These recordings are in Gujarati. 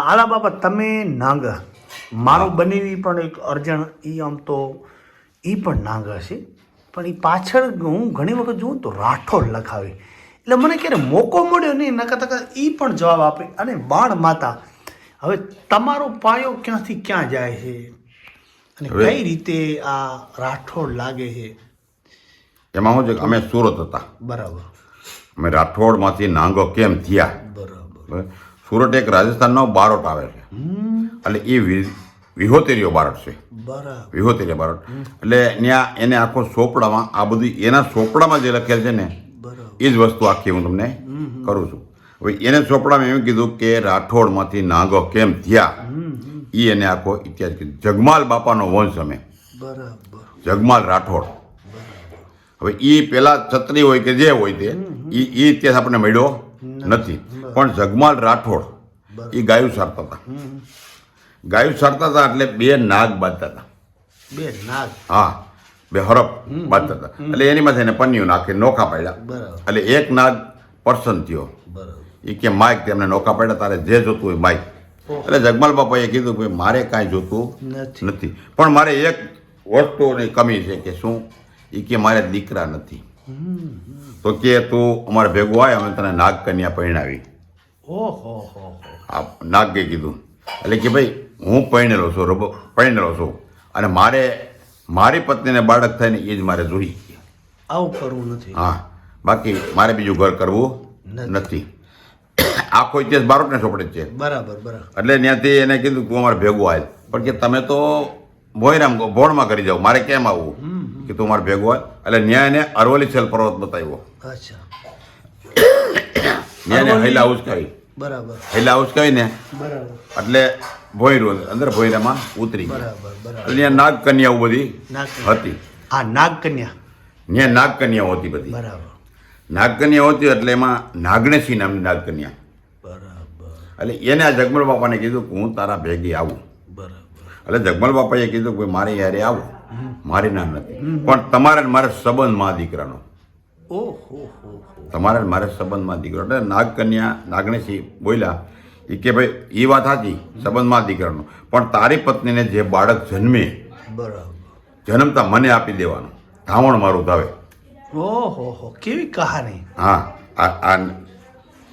આલા બાપા તમે નાગા. મારો બનેવી પણ એક અર્જણ એ આમ તો એ પણ નાગા છે પણ એ પાછળ હું ઘણી વખત જોઉં તો રાઠોડ લખાવે. એટલે મને ક્યારે મોકો મળ્યો નહીં નકા તકા એ પણ જવાબ આપે. અને બાણ માતા હવે તમારો પાયો ક્યાંથી ક્યાં જાય છે? અને કઈ રીતે આ રાઠોડ લાગે છે? એમાં શું છે અમે સુરત હતા. બરાબર. અમે રાઠોડમાંથી નાંગો કેમ થયા? બરાબર? સુરત એક રાજસ્થાનનો બારોટ આવે છે. એટલે એ વિહોતેરીઓ બારોટ છે. બરાબર. વિહોતેરીયા બારોટ. એટલે ત્યાં એને આખો ચોપડામાં આ બધું એના ચોપડામાં જે લખેલ છે ને એ જ વસ્તુ આખી હું તમને કરું છું. હવે એને સોપડામાં એમ કીધું કે રાઠોડમાંથી નાગો કેમ થયા? એ એને આખો ઇતિહાસ કીધું. જગમાલ બાપાનો વંશ અમે. બરાબર. જગમાલ રાઠોડ. હવે એ પેલા છત્રી હોય કે જે હોય તે એ એ ઇતિહાસ આપણને મળ્યો. નથી. પણ જગમાલ રાઠોડ એ ગાયું સારતા હતા. ગાયું સારતા હતા એટલે બે નાગ બાંધતા હતા. બે નાગ? હા બે હરફ બાંધતા હતા. એટલે એની માથે એને પન્યું નાખી નોખા પાડ્યા. એટલે એક નાગ પર્સન થયો. એ કે માઇક તેમને નોખા પાડ્યા તારે જે જોતું હોય માઇક એટલે જગમાલ બાપાએ કીધું કે મારે કાંઈ જોતું નથી. નથી. પણ મારે એક વસ્તુની કમી છે કે શું? એ કે મારે દીકરા નથી. તો કે તું અમારે ભેગો આય અમે તને નાગ કન્યા પરણાવી. ઓહો હો આ નાગે કીધું. એટલે કે ભાઈ હું પરણેલો છું રબો પરણેલો છું. અને મારે મારી પત્નીને બાળક થાય ને એ જ મારે જોઈ આવું કરવું નથી. હા. બાકી મારે બીજું ઘર કરવું નથી. આખો ઇતિહાસ બારોટને ચોપડે જ છે. બરાબર બરાબર. એટલે ત્યાંથી એને કીધું તું અમારે ભેગું આવે પણ કે તમે તો ભોયરામ ભોળમાં કરી જાઓ. મારે કેમ આવવું કે તું મારે ભેગો હોય એટલે ન્યાય એને અરવલી છેલ પર્વત બતાવ્યો. અચ્છા. ન્યાય એને હૈલા કહી બરાબર. હૈલા ઉચકાવીને બરાબર. એટલે ભોયરું અંદર. ભોયરામાં ઉતરી ગયા. એટલે ત્યાં નાગકન્યાઓ બધી હતી. હા નાગ કન્યા ત્યાં નાગકન્યાઓ હતી બધી. બરાબર. નાગ કન્યાઓ હતી એટલે એમાં નાગણેશી નામની નાગ કન્યા બરાબર. એટલે એને આ જગમલ બાપાને કીધું કે હું તારા ભેગી આવું. બરાબર. એટલે જગમલ બાપાએ કીધું કે મારે યારે આવો. મારી ના નથી. પણ તમારે મારે સંબંધમાં દીકરાનો. ઓહો હો હો. તમારે મારે સંબંધમાં દીકરો. એટલે નાગકન્યા નાગણેશી બોલ્યા એ કે ભાઈ એ વાત હતી સંબંધમાં દીકરાનો. પણ તારી પત્નીને જે બાળક જન્મે બરાબર. જન્મતા મને આપી દેવાનું. ધાવણ મારું ધાવે. ઓહો કેવી કહાની? હા આ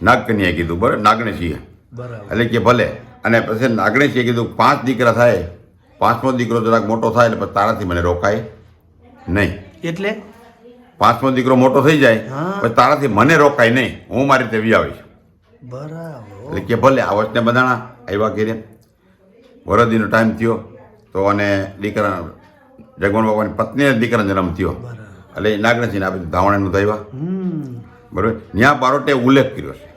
નાગકન્યાએ કીધું બરાબર? નાગણેશીએ બરાબર. એટલે કે ભલે. અને પછી નાગણેશીએ કીધું પાંચ દીકરા થાય પાંચમો દીકરો જરાક મોટો થાય એટલે તારાથી મને રોકાય નહીં. એટલે? પાંચમો દીકરો મોટો થઈ જાય પછી તારાથી મને રોકાય નહીં. હું મારી રીતે વિયાવીશ બરાબર. એટલે કે ભલે આ વચને બધાણા આવ્યા ઘેરે. વરદીનો ટાઈમ થયો તો અને દીકરા જગવાન બાબાની પત્નીને દીકરાનો જન્મ થયો. એટલે એ નાગણેશજીને આપી ધાવણાનું થયા હમ. બરાબર? ત્યાં બારોટે ઉલ્લેખ કર્યો છે.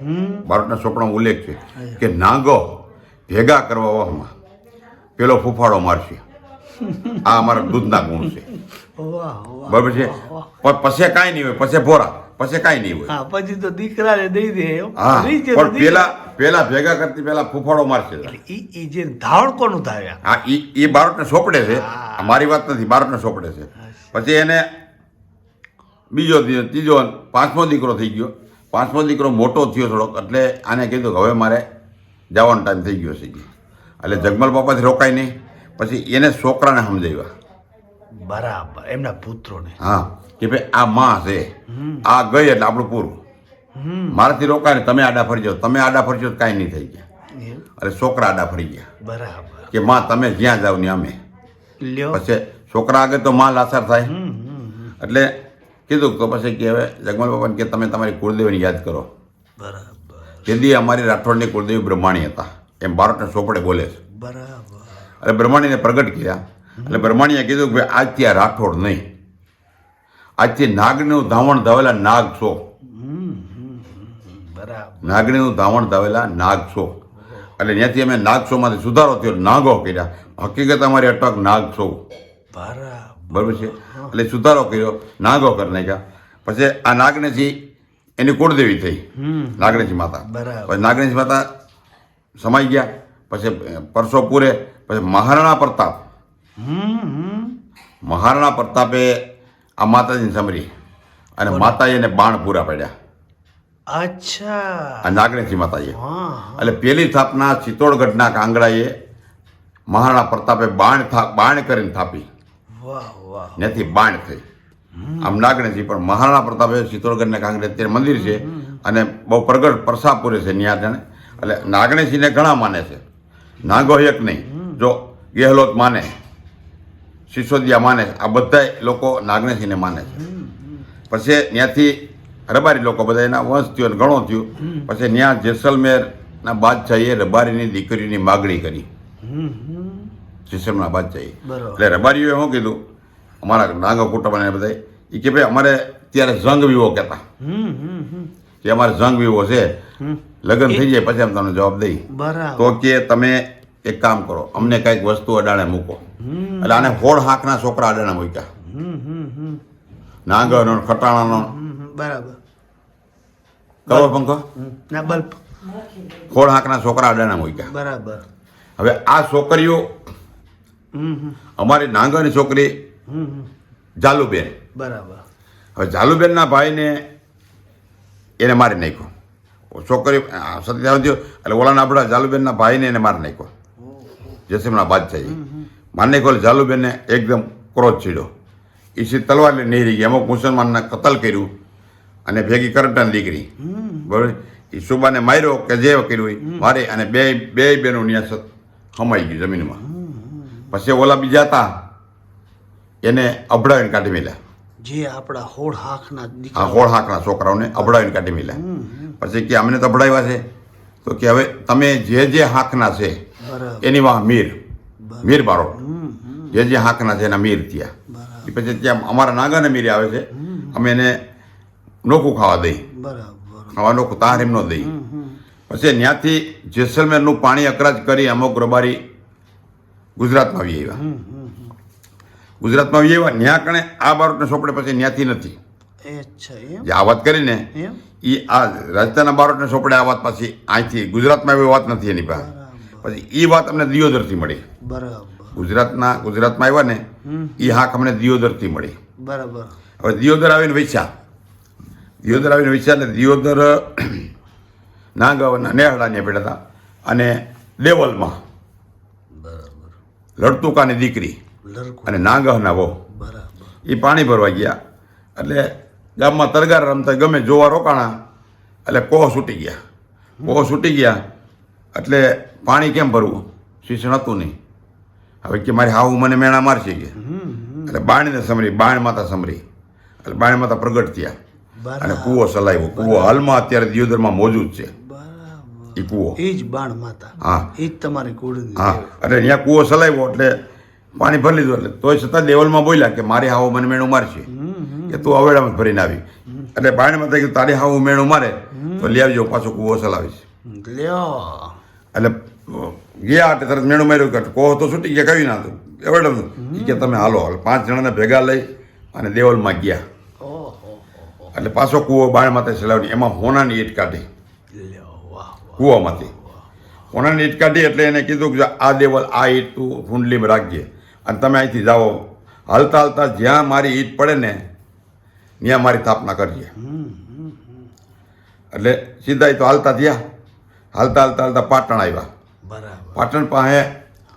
બારોટના ચોપડામાં ઉલ્લેખ છે કે નાગો ભેગા કરવા વહમાં પેલો ફૂફાડો મારશે. આ અમારા દૂધના ગુણ છે. બરાબર છે? પછી કાંઈ નહીં હોય પછી ભોરા પછી કાંઈ નહીં હોય. પછી તો દીકરાને દઈ દે હા પણ. પેલા પેલા ભેગા કરતી પેલા ફૂફાડો મારશે. ઈ જે ધાવણ કોનું ધાવ્યા હા ઈ ઈ બાળકને સોંપડે છે. મારી વાત નથી બાળકને સોંપડે છે. પછી એને બીજો ત્રીજો પાંચમો દીકરો થઈ ગયો. પાંચમો દીકરો મોટો થયો થોડોક એટલે આને કીધું કે હવે મારે જવાનો ટાઈમ થઈ ગયો છે. એટલે જગમલ બાપાથી રોકાય નહીં. પછી એને છોકરાને સમજાવ્યા. બરાબર એમના પુત્રોને. હા કે ભાઈ આ માં છે. આ ગઈ એટલે આપણું પૂરું. મારાથી રોકાય ને તમે આડા ફરી જાઓ. તમે આડા ફરી જાઓ તો કાંઈ નહીં થઈ ગયા. અરે છોકરા આડા ફરી ગયા. બરાબર. કે માં તમે જ્યાં જાઓ ને અમે. લ્યો. પછી છોકરા આગળ તો માં લાસાર થાય. એટલે કીધું તો પછી કે હવે જગમલ બાપાને કે તમે તમારી કુળદેવીને યાદ કરો. બરાબર. તેથી અમારી રાઠોડની કુળદેવી બ્રહ્માણી હતા. એમ બારોટને સોપડે બોલે છે. બરાબર. એટલે બ્રહ્માણીને પ્રગટ કર્યા. એટલે બ્રહ્માણીએ કીધું કે ભાઈ આજથી આ રાઠોડ નહીં. આજથી નાગનું ધાવણ ધાવેલા નાગ છો. નાગણીનું ધાવણ ધાવેલા નાગ છો. એટલે ત્યાંથી અમે નાગ શોમાંથી સુધારો થયો નાગો કર્યા. હકીકત અમારી અટક નાગ છો. બરાબર. છે? એટલે સુધારો કર્યો નાગો કરી નાખ્યા. પછી આ નાગનેશી એની કુળદેવી થઈ. નાગણેશી માતા. બરાબર. નાગણેશી માતા સમાઈ ગયા. પછી પરસો પૂરે પછી મહારાણા પ્રતાપ. મહારાણા પ્રતાપે આ માતાજીને સમરી અને માતાએ એને બાણ પૂરા પાડ્યા. અચ્છા. આ નાગણેશી માતાજી એટલે પેલી સ્થાપના ચિત્તોડગઢના કાંગડાએ મહારાણા પ્રતાપે બાણ બાણ કરીને થાપી. વાહ બાણ થઈ. આમ નાગણેશી પણ મહારાણા પ્રતાપે ચિત્તોડગઢના કાંગડે અત્યારે મંદિર છે અને બહુ પ્રગટ પરસાપુરે છે ત્યાં જાણે એટલે નાગણેશીને ઘણા માને છે. નાગો એક નહીં. જો ગેહલોત માને સિસોદિયા માને આ બધા લોકો નાગણેશીને માને છે. પછી ત્યાંથી રબારી લોકો બધા એના વંશ થયો ઘણો થયો. પછી ત્યાં જેસલમેરના બાદશાહીએ રબારીની દીકરીની માગણી કરી. જેસલમેરના બાદશાહી એટલે રબારીઓએ શું કીધું? અમારા નાગો કુટુંબ બધા એ કે ભાઈ અમારે ત્યારે જંગ વિવો કહેતા. કે અમારે જંગ વિવો છે. લગ્ન થઈ જાય પછી અમે તમને જવાબ દઈ. તો કે તમે એક કામ કરો અમને કંઈક વસ્તુ અડાણે મૂકો. એટલે આને હોળ હાંકના છોકરા અડાણે મૂક્યા. નાગરનો ખટાણાનો. બરાબર. કરો પંખો. ના બલ્બ. હાંકના છોકરા અડાણે મૂક્યા. બરાબર. હવે આ છોકરીઓ અમારી નાંગરની છોકરી જાલુબેન. બરાબર. હવે જાલુબેનના ભાઈને એને મારી નાખ્યો. છોકરી સત્યાવન થયો, એટલે ઓલાના આપણા જાલુબેનના ભાઈને એને મારી નાખ્યો. જસીમના બાદશાહી. મારી નાખ્યો જાલુબેનને એકદમ ક્રોધ ચીડ્યો. સી તલવાર લઈને નહીં રહી ગઈ. અમુક મુસલમાનને કતલ કર્યું અને ભેગી કરંટાની દીકરી. બરાબર? એ સુબાને માર્યો કે જે કર્યું એ મારે અને બે બે બેનો ન્યાસત હમાઈ ગયું જમીનમાં. પછી ઓલા બીજા હતા. એને અભડાવીને કાઢી મેલ્યા. જે આપણા હોળ હાંકના છોકરાઓને અભડાવીને કાઢી મેલ્યા. પછી કે અમને તો અભડાવ્યા છે. તો કે હવે તમે જે જે હાંકના છે એની વાહ મીર. મીર બારો જે જે હાંકના છે એના મીર ત્યાં એ પછી ત્યાં અમારા નાગાને મીરે આવે છે. અમે એને નોખું ખાવા દઈ. બરાબર. ખાવા નોખું તાર એમનો દઈ. પછી ત્યાંથી જેસલમેરનું પાણી અકરાજ કરી અમુક રબારી ગુજરાતમાં આવી આવ્યા. ગુજરાતમાં આવી આવ્યા ન્યા કણે આ બારોટને સોંપડે પછી ન્યાથી નથી. જે આ વાત કરીને એ આ રાજસ્થાનના બારોટને સોંપડે આ વાત પાછી અહીંથી ગુજરાતમાં એવી વાત નથી એની પાસે. પછી એ વાત અમને દિયોદરથી મળી. બરાબર. ગુજરાતના ગુજરાતમાં આવ્યા ને એ હાક અમને દિયોદરથી મળી. બરાબર. હવે દિયોદર આવીને વૈસા. દિયોદર આવીને વૈસા એટલે દિયોદર નાગાવના નેહડાને પેડા હતા. અને દેવલમાં. બરાબર. લડતુકાની દીકરી. અને નાગહના બરાબર. એ પાણી ભરવા ગયા. એટલે ગામમાં તરગાર રમતા ગમે જોવા રોકાણા એટલે કોહ છૂટી ગયા. કોહ છૂટી ગયા એટલે પાણી કેમ ભરવું? શિક્ષણ હતું નહીં. હવે કે મારી હાવું મને મેણા મારશે કે. એટલે બાણીને સમરી બાણ માતા સમરી. એટલે બાણ માતા પ્રગટ થયા. અને કુવો કૂવો કુવો હાલમાં અત્યારે દિયોદરમાં મોજૂદ છે. એ કૂવો. એ જ બાણ માતા. હા. એ જ તમારી કુળ હા. એટલે ત્યાં કૂવો સલાવ્યો એટલે પાણી ભરી લીધું એટલે તોય છતાં દેવલમાં બોલ્યા કે મારી હાવ મને મેણું મારશે. કે તું અવેડામાં ભરીને આવી. એટલે બાણ થઈ ગયું તારી હાવું મેણું મારે. તો લઈ આવજો પાછો કૂવો ચલાવીશ. લ્યો. એટલે ગયા એટલે તરત મેણું માર્યું કે કોહ તો છૂટી ગયા કહ્યું ના એવડમ એ કે તમે હાલો હાલ પાંચ જણાને ભેગા લઈ અને દેવલમાં ગયા. એટલે પાછો કૂવો બાણ માથે ચલાવી એમાં હોનાની ઈટ કાઢી. લ્યો વાહ વાહ. કૂવામાંથી. હોનાની ઈટ કાઢી એટલે એને કીધું કે આ દેવલ આ ઈટ તું ફુંડલીમાં રાખજે. અને તમે અહીંથી જાઓ. હાલતા હાલતા જ્યાં મારી ઈટ પડે ને ત્યાં મારી સ્થાપના હમ એટલે સીધા તો હાલતા થયા. હાલતા હાલતા હાલતા પાટણ આવ્યા. બરાબર. પાટણ પાસે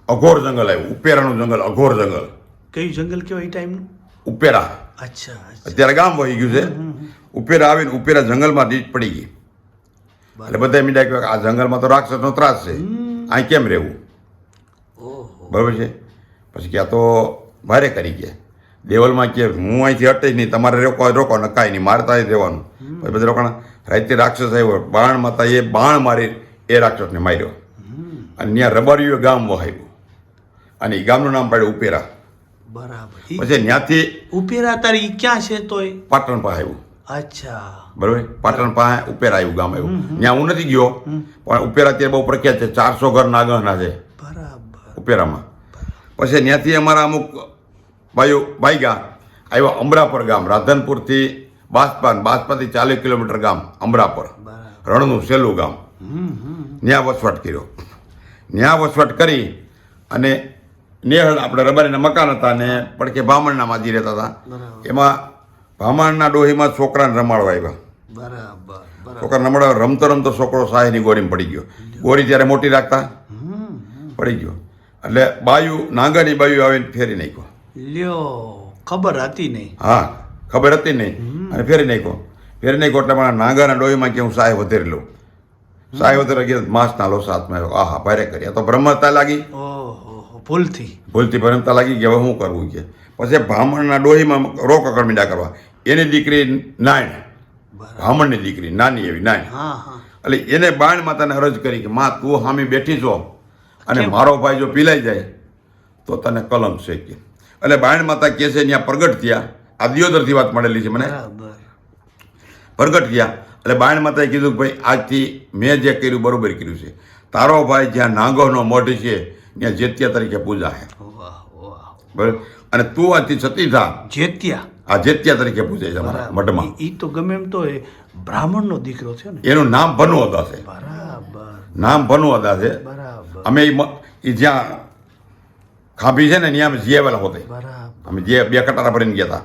અઘોર જંગલ આવ્યું. ઉપેરાનું જંગલ અઘોર જંગલ. કયું જંગલ કેવાય એ ટાઈમનું? ઉપેરા. અચ્છા અત્યારે ગામ વહી ગયું છે. ઉપેરા આવીને ઉપેરા જંગલમાં રીત પડી ગઈ. એટલે બધા મીડા કે આ જંગલમાં તો રાક્ષસનો ત્રાસ છે. અહીં કેમ રહેવું? બરાબર છે? પછી ક્યાં તો ભારે કરી ગયા. દેવલમાં કે હું અહીંથી હટે નહીં તમારે રોકો રોકો ને નકાય નહીં મારતા જ રહેવાનું. પછી બધા રોકાણ રાતે રાક્ષસ આવ્યો બાણ માતા એ બાણ મારી એ રાક્ષસને માર્યો. અને ત્યાં રબારીઓ ગામ વહાવ્યું અને એ ગામનું નામ પાડ્યું ઉપેરા. બરાબર. પછી ત્યાંથી ઉપેરા તારી ક્યાં છે તોય? પાટણ પાસે આવ્યું. અચ્છા. બરાબર? પાટણ પાસે ઉપેરા આવ્યું ગામ આવ્યું. ત્યાં હું નથી ગયો પણ ઉપેરા અત્યારે બહુ પ્રખ્યાત છે ચારસો ઘર નાગહના છે. બરાબર. ઉપેરામાં. પછી ત્યાંથી અમારા અમુક ભાઈઓ ભાઈગા આવ્યા અમરાપર ગામ રાધનપુરથી બાસપાન બાસપાથી ચાલીસ કિલોમીટર ગામ અમરાપર રણનું સેલું ગામ. ત્યાં વસવાટ કર્યો. ત્યાં વસવાટ કરી અને નેહળ આપણે રબારીના મકાન હતા ને પડકે ભામણના માજી રહેતા હતા. એમાં ભામણના ડોહીમાં છોકરાને રમાડવા આવ્યા. છોકરા રમાડવા રમતો રમતો છોકરો સાહેની ગોરીમાં પડી ગયો. ગોરી જ્યારે મોટી રાખતા પડી ગયો. એટલે બાયુ નાંગાની બાયુ આવીને ફેરી નાખ્યો. લ્યો ખબર હતી નહીં. હા ખબર હતી નહીં. અને ફેરી નાખ્યો. ફેરી નાખ્યો એટલે મારા નાંગાના ડોહીમાં કે હું સાહેબ વધેરી લઉં. સાહેબ વધેરે ગયા માસના લો હાથમાં આવ્યો. આહા ભારે કર્યા તો બ્રહ્મતા લાગી. ઓહો ભૂલથી. ભૂલથી ભ્રમતા લાગી કે હવે શું કરવું કે? પછી બ્રાહ્મણના ડોહીમાં રોક અકળમીડા કરવા. એની દીકરી નાયણ. બ્રાહ્મણની દીકરી નાની એવી હા એટલે એને બાણ માતાને અરજ કરી કે માં તું સામે બેઠી છો. અને મારો ભાઈ જો પીલાઈ જાય તો તને કલમ છે કે એટલે બાયણ માતા કહે છે ત્યાં પ્રગટ થયા. આ દિયોદરથી વાત મળેલી છે મને. પ્રગટ થયા. એટલે બાણ માતાએ કીધું કે ભાઈ આજથી મેં જે કર્યું બરોબર કર્યું છે. તારો ભાઈ જ્યાં નાંગોનો મઢ છે ત્યાં જેત્યા તરીકે પૂજા છે વાહ વાહ. બરાબર? અને તું આજથી સતી થા. જેત્યા? આ જેત્યા તરીકે પૂજાય છે અમારા મઠમાં એ તો ગમે એમ તો એ બ્રાહ્મણનો દીકરો છે ને? એનું નામ ભનુ હતા છે. બરાબર. નામ ભનુ હતા છે. બરાબર. અમે એ જ્યાં ખાભી છે ને ત્યાં અમે જીયાવેલા હોતે. અમે જે બે કટારા ભરીને ગયા હતા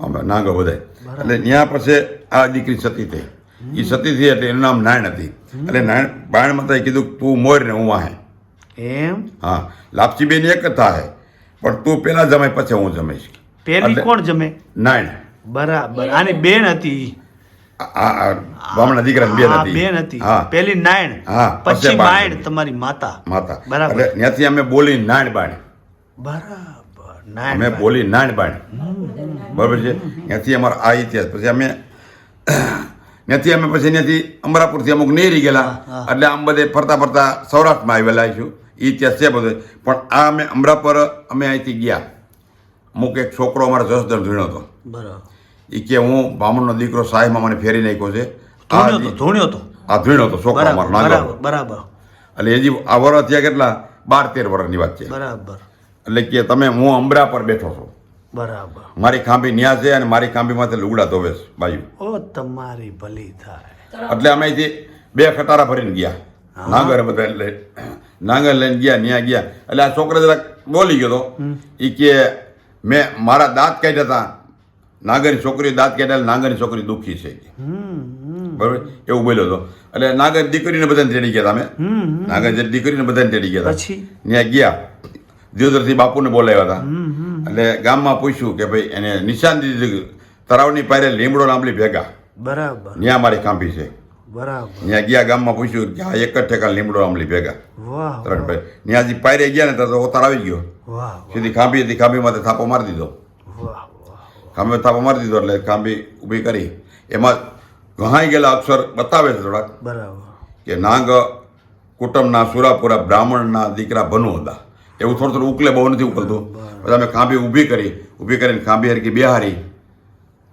અમે નાંગો બધાય એટલે ત્યાં પછી આ દીકરી સતી થઈ. એ સતી થઈ એટલે એનું નામ નાયણ હતી. એટલે નાયણ બાયણ માતાએ કીધું તું મોર ને હું વાહે એમ? હા. લાપસી બેન એક જ હે પણ તું પેલા જમાય પછી હું જમીશ પેલી કોણ જમે? નાયણ. બરાબર. આની બેન હતી આ બામણા દીકરાની હતી બેન હતી નાયણ હા, પછી માયણ તમારી માતા. માતા. બરાબર. ત્યાંથી અમે બોલી નાયણ બાણ. બરાબર અમે બોલી નાણ બાણ. બરાબર છે? ત્યાંથી અમારો આ ઇતિહાસ. પછી અમે ત્યાંથી અમે પછી ત્યાંથી અમરાપુરથી અમુક નેરી ગયેલા. એટલે આમ બધે ફરતા ફરતા સૌરાષ્ટ્રમાં આવેલા છું ઇતિહાસ છે બધો. પણ આ અમે અમરાપર અમે અહીંથી ગયા. અમુક એક છોકરો અમારો જસદણ ધૂણ્યો હતો. બરાબર. એ કે હું બામણનો દીકરો સાહેબમાં મને ફેરી નાખ્યો છે. ધોણ્યો ધૂણ્યો તો. આ ધૂણ્યો હતો છોકરો અમારો નાનો બરાબર એટલે હજી આ વર્ષ થયા કેટલા? બાર તેર વર્ષની વાત છે. બરાબર. એટલે કે તમે હું અમરા પર બેઠો છો. બરાબર. મારી ખાંભી ન્યા છે અને મારી ખાંભીમાંથી લુગડા ધોવે છે બાજુ. ઓ તમારી ભલી થાય. એટલે અમે બે ખટારા ભરીને ગયા. નાગર બધા એટલે નાંગર લઈને ગયા ન્યા ગયા. એટલે આ છોકરા જરાક બોલી ગયો હતો એ કે મેં મારા દાંત કાઢ્યા હતા નાગરની છોકરી દાંત કેટલા નાગરની છોકરી દુઃખી છે. બરોબર? એવું બોલ્યો હતો એટલે નાગર દીકરીને બધાને તેડી ગયા તમે. અમે નાગર જે દીકરીને બધાને તેડી ગયા ત્યાં ગયા. દિયોદરથી બાપુને બોલાવ્યા હતા. એટલે ગામમાં પૂછ્યું કે ભાઈ એને નિશાન દીધી તળાવની પાયરે લીમડો લાંબલી ભેગા. બરાબર. ત્યાં મારી કાંપી છે. બરાબર. ત્યાં ગયા ગામમાં પૂછ્યું કે આ એક જ ઠેકા લીમડો આંબલી ભેગા. ત્રણ ભાઈ ત્યાં પાયરે. ગયા ને તો ઉતાર આવી ગયો. સીધી ખાંભી હતી ખાંભીમાંથી થાપો મારી દીધો. ખાંભી થાપો મારી દીધો એટલે ખાંભી ઊભી કરી. એમાં ઘણાઈ ગયેલા અક્ષર બતાવે છે થોડાક બરાબર. કે નાગ કુટુંબના સુરાપુરા બ્રાહ્મણના દીકરા બનુ હતા. એવું થોડું થોડું ઉકલે બહુ નથી ઉકલતું. પછી અમે ખાંભી ઊભી કરી. ઊભી કરીને ખાંભી હરકી બિહારી.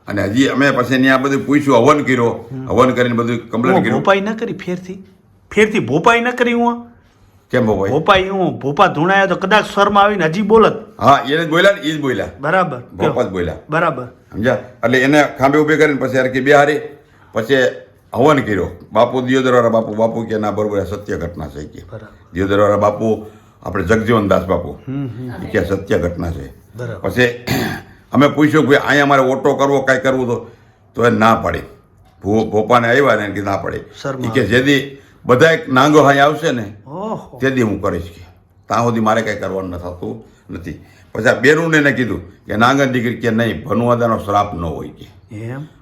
અને હજી અમે પછી ત્યાં બધું પૂછ્યું હવન કર્યો. હવન કરીને બધું કમ્પ્લેન કર્યું. ભોપાઈ ના કરી ફેરથી? ફેરથી ભોપાઈ ના કરી હું? કેમ ભોપાઈ? ભોપાઈ હું ભોપા ધૂણાયા તો કદાચ સ્વરમાં આવીને હજી બોલત. હા એને જ બોલ્યા ને એ જ બોલ્યા. બરાબર ભોપા જ બોલ્યા. બરાબર. સમજ્યા? એટલે એને ખાંભે ઊભી કરીને પછી બે બેહારી પછી હવન કર્યો. બાપુ દિયોદરવાળા બાપુ બાપુ કે ના બરોબર સત્ય ઘટના છે કે. દિયોદરવાળા બાપુ આપણે જગજીવનદાસ બાપુ. એ કે સત્ય ઘટના છે. પછી અમે પૂછ્યું કે અહીંયા મારે ઓટો કરવો કાંઈ કરવું તો તો એ ના પડે. ભોપાને આવ્યા ને કે ના પડે. એ કે જેથી બધા એક નાંગો હાઈ આવશે ને તે તેથી હું કરીશ કે. ત્યાં સુધી મારે કંઈ કરવાનું ન થતું નથી. પછી આ બેનુને એને કીધું કે નાંગર દીકરી કે નહીં ભનુવાદાનો શ્રાપ ન હોય કે.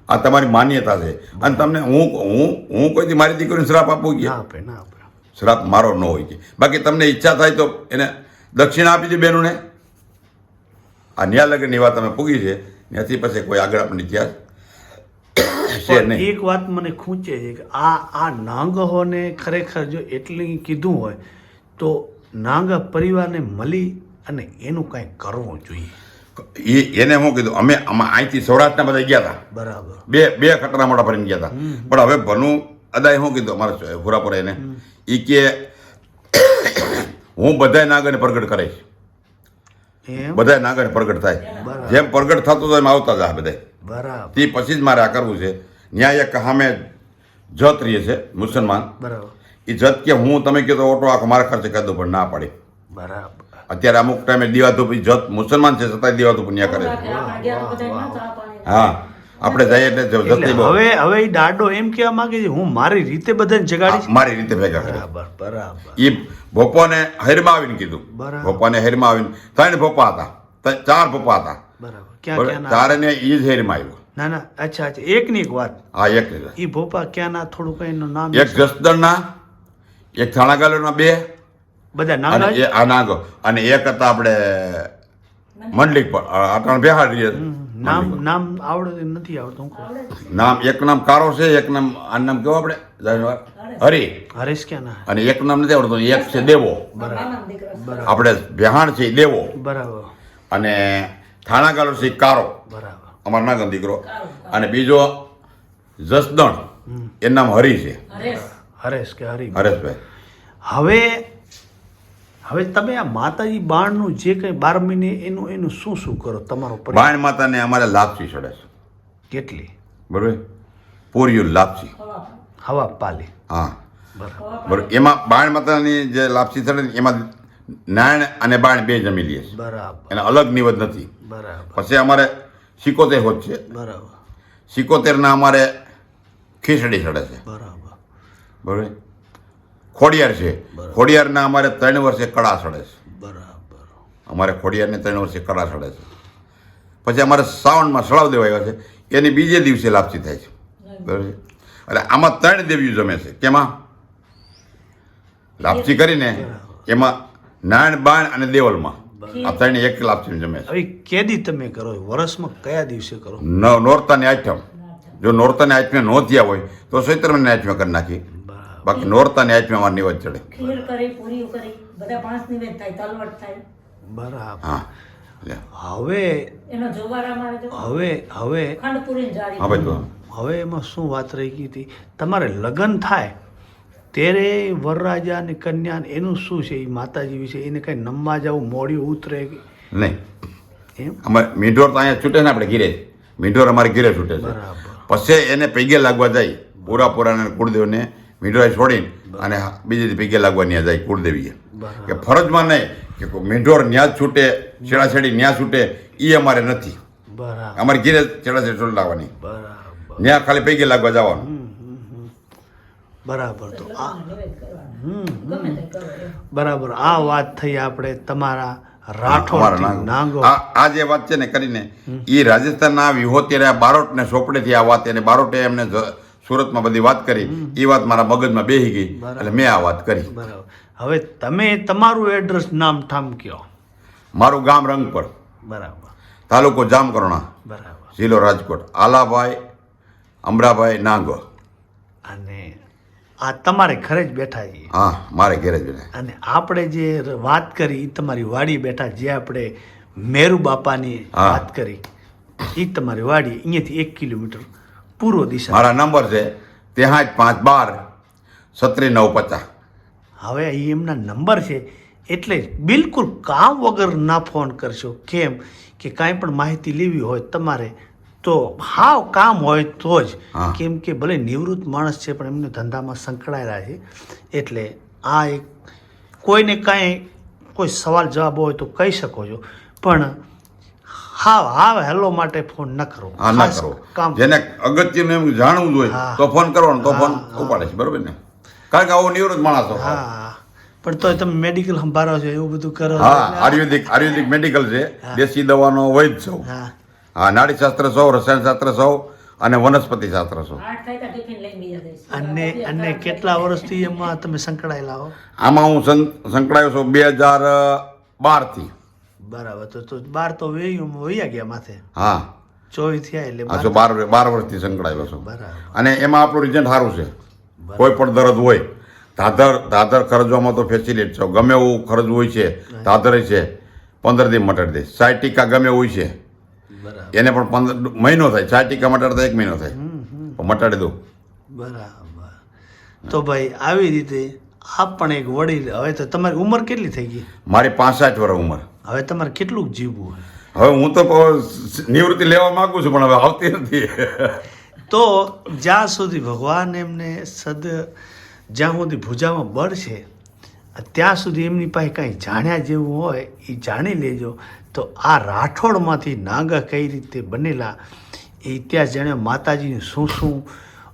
આ તમારી માન્યતા છે. અને તમને હું હું હું કોઈથી મારી દીકરીને શ્રાપ આપું કે? શ્રાપ મારો ન હોય કે. બાકી તમને ઈચ્છા થાય તો એને દક્ષિણા આપી દે બેનુને. આ ન્યા લગ્નની વાત તમે પૂગી છે. ત્યાંથી પછી કોઈ આગળ આપણને ઇતિહાસ છે નહીં. એક વાત મને ખૂંચે છે કે આ આ નાંગહોને ખરેખર જો એટલી કીધું હોય તો નાંગ પરિવારને મળી અને એનું કાંઈ કરવું જોઈએ. એ એને હું કીધું અમે આમાં અહીંથી સૌરાષ્ટ્રના બધા ગયા હતા. બરાબર. બે બે ખતરા મોટા ભરીને ગયા હતા. પણ હવે ભનુ અદાય શું કીધું અમારા હુરાપુરા એને. એ કે હું બધાય નાગરને પ્રગટ કરીશ બધા નાગર પ્રગટ થાય. જેમ પ્રગટ થતો એમ આવતા હતા બધા બરાબર. તે પછી જ મારે આ કરવું છે. ન્યાય એક સામે જત રહીએ છે મુસલમાન. બરાબર. એ જત કે હું તમે કહો તો ઓટો આખો મારા ખર્ચે કરી દો પણ ના પાડી. બરાબર. અત્યારે અમુક ટાઈમે દીવાધુપ જત મુસલમાન છે છતાંય દીવાધુપ ન્યા કરે છે. હા આપણે જઈએ એટલે જતી હવે હવે એ દાડો એમ કહેવા માંગે છે હું મારી રીતે બધાને જગાડીશ? મારી રીતે ભેગા કરે. બરાબર બરાબર. એ ભોપાને હૈરમાં આવીને કીધું. બરાબર. ભોપાને હૈરમાં આવીને ત્રણ ભોપા હતા. ચાર ભોપા હતા. બરાબર. ક્યાં ક્યાં ચારે ને એ જ હૈરમાં આવ્યો ના ના અચ્છા અચ્છા એકની એક વાત. હા એક એ ભોપા ક્યાંના થોડું કઈ એનું નામ એક જસદણના એક થાણાગાલોના બે. બધા નામ એ આ નાગો. અને એક હતા આપણે મંડલિક પર અટાણ બિહાર રહીએ નામ નામ આવડે નથી આવડતું નામ એક નામ કારો છે એક નામ આ નામ કેવો આપણે? હરી. હરીશ ક્યાં ના અને એક નામ નથી આવડતું એક છે દેવો. બરાબર. આપણે બેહાણ છે દેવો. બરાબર. અને થાણાગાલો છે કારો બરાબર. અમારો નાગન દીકરો. અને બીજો જસદણ. એનું નામ હરી છે. હરેશ. કે હરી. હરેશભાઈ. હવે હવે તમે આ માતાજી બાણનું જે કંઈ બાર મહિને એનું એનું શું શું કરો? તમારો બાણ માતાને અમારે લાપસી ચડે છે. કેટલી? બરોબર? પૂર્યું લાપસી. હવા પાલી. હા. બરાબર. બરોબર. એમાં બાણ માતાની જે લાપસી ચડે એમાં નાણ અને બાણ બે જમી લઈએ છે બરાબર. એના અલગ નિવેદ નથી. બરાબર. પછી અમારે સિકોતેર હોત છે. બરાબર. સિકોતેરના અમારે ખીચડી ચડે છે. બરાબર. બરાબર? ખોડિયાર છે. ખોડિયારના અમારે ત્રણ વર્ષે કળા ચડે છે. બરાબર. અમારે ખોડિયારને ત્રણ વર્ષે કળા ચડે છે. પછી અમારે શ્રાવણમાં સળાવ દેવાયો છે. એની બીજે દિવસે લાપસી થાય છે. બરાબર? એટલે આમાં ત્રણ દેવીઓ જમે છે. કેમાં? લાપસી કરીને એમાં નાણ બાણ અને દેવલમાં. આ એક લાભ છે જમે છે. હવે કેદી તમે કરો? વર્ષમાં કયા દિવસે કરો? ન નોરતાની આઠમ જો નોરતાની આઠમે ન થયા હોય તો સૈત્રમની આઠમે કરી નાખી. બાકી નોરતાની આઠમે અમારે નિવેદ ચડે. ખીર કરી પૂરી કરી બધા પાંચ નિવેદ થાય તલવટ થાય. બરાબર. હા. હવે એનો જોવાર અમારે જો. હવે હવે હવે એમાં શું વાત રહી ગઈ હતી? તમારે લગ્ન થાય ત્યારે વરરાજા અને કન્યા ને એનું શું છે? એ માતાજી વિશે એને કઈ નમવા જવું મોડ્યું ઉતરે નહીં. એમ? અમારે મીંઢોર તો અહીંયા છૂટે ને આપણે ઘીરે. મીંઢોર અમારે ઘીરે છૂટે છે. પછી એને પૈગે લાગવા જાય. પૂરા પૂરાને કુળદેવને મીંઢોરે છોડીને અને બીજી પૈગે લાગવા ત્યાં જાય કુળદેવીએ. કે ફરજમાં નહીં કે મીંઢોર ન્યા છૂટે છેડાછેડી ન્યા છૂટે એ અમારે નથી. અમારે ઘીરે છેડાછેડી છોડી લાવવાની. ન્યા ખાલી પૈગે લાગવા જવાનું. બરાબર તો. આ. બરાબર. આ વાત થઈ આપણે તમારા આ આ જે વાત છે ને કરીને એ રાજસ્થાનના વિહોત્યારે આ બારોટને સોંપડેથી આ વાત એને બારોટે એમને સુરતમાં બધી વાત કરી. એ વાત મારા મગજમાં બેહી ગઈ. એટલે મેં આ વાત કરી. બરાબર. હવે તમે તમારું એડ્રેસ નામ ઠામ કયો? મારું ગામ રંગપર. બરાબર. તાલુકો જામકરણા. બરાબર. જિલ્લો રાજકોટ. આલાભાઈ અમરાભાઈ નાંગો. અને આ તમારે ઘરે જ બેઠા છીએ. હા મારે ઘરે જ બેઠા. અને આપણે જે વાત કરી એ તમારી વાડી બેઠા જે આપણે મેરુ બાપાની વાત કરી એ તમારી વાડી અહીંયાથી એક કિલોમીટર પૂર્વ દિશા. મારા નંબર છે ત્યાં જ પાંચ બાર સત્રી નવ પચાસ. હવે એ એમના નંબર છે એટલે બિલકુલ કામ વગર ના ફોન કરશો. કેમ કે કાંઈ પણ માહિતી લેવી હોય તમારે તો હાવ કામ હોય તો જ કેમ કે ભલે નિવૃત્ત માણસ છે પણ એમને ધંધામાં સંકળાયેલા છે. એટલે આ એક કોઈને કાંઈ કોઈ સવાલ જવાબ હોય તો કહી શકો છો. પણ હાવ હાવ હેલો માટે ફોન ન કરો. ના કરો. કામ જેને અગત્યનું એમ જાણવું જોઈએ. તો ફોન કરવાનો તો ફોન ઉપાડે છે બરોબર ને? કારણ કે આવો નિવૃત્ત માણસ હા પણ તોય તમે મેડિકલ સંભાળો છો એવું બધું કરો હા આયુર્વેદિક આયુર્વેદિક મેડિકલ છે. દેશી દવાનો વૈદ છો. હા. હા નાડી શાસ્ત્ર સૌ રસાયણ શાસ્ત્ર સૌ અને વનસ્પતિ શાસ્ત્ર સૌ. આઠ થાય તો ટિફિન લઈને બીજા દિવસે. અને અને કેટલા વર્ષથી એમાં તમે સંકળાયેલા હો? આમાં હું સંકળાયો છું બે હજાર બારથી. બરાબર તો તો બાર તો વેયું વૈયા ગયા માથે. હા. ચોવીસ થયા એટલે હા બાર બાર બાર વર્ષથી સંકળાયેલો છું. બરાબર. અને એમાં આપણું રિઝલ્ટ સારું છે. કોઈ પણ દર્દ હોય ધાધર ધાધર ખર્ચવામાં તો ફેસિલિટ છે. ગમે એવું ખર્ચ હોય છે ધાધર છે પંદર દિન મટાડી દે. સાઠ ટીકા ગમે હોય છે એને પણ પંદર મહિનો થાય. સાઠ ટીકા મટાડતા એક મહિનો થાય. મટાડી દઉં બરાબર. તો ભાઈ આવી રીતે આપ પણ એક વડીલ હવે તો તમારી ઉંમર કેટલી થઈ ગઈ? મારી પાંસઠ વર્ષ ઉંમર. હવે તમારે કેટલું જીવવું હવે હું તો નિવૃત્તિ લેવા માંગુ છું પણ હવે આવતી નથી. તો જ્યાં સુધી ભગવાન એમને સદ જ્યાં સુધી ભુજામાં બળ છે ત્યાં સુધી એમની પાસે કાંઈ જાણ્યા જેવું હોય એ જાણી લેજો. તો આ રાઠોડમાંથી નાગા કઈ રીતે બનેલા? એ ઇતિહાસ જાણે માતાજીનું શું શું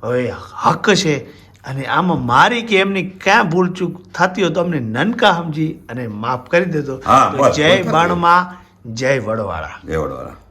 હવે હક છે? અને આમાં મારી કે એમની ક્યાં ભૂલચૂક થતી હોય તો અમને નનકા સમજી અને માફ કરી દેતો જય બાણમાં જય વડવાળા. જય વડવાળા.